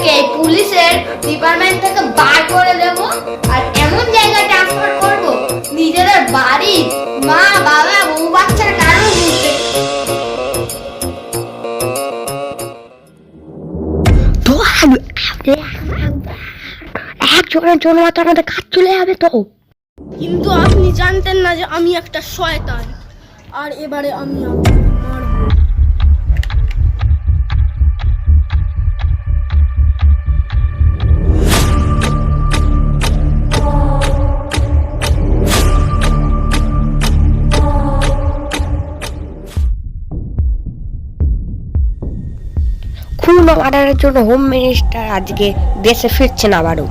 থেকে পুলিশের ডিপার্টমেন্ট থেকে বার করে দেব। আর এমন জায়গায় ট্রান্সফার করব নিজেদের বাড়ি মা বাবা বউ বাচ্চার কারণ বুঝতে একজনের জন্য তো আমাদের কাজ চলে যাবে তো। কিন্তু আপনি জানতেন না যে আমি একটা শয়তান। আর এবারে আমি আপনার খুন মার্ডারের জন্য হোম মিনিস্টার আজকে দেশে ফিরছেন আবারও।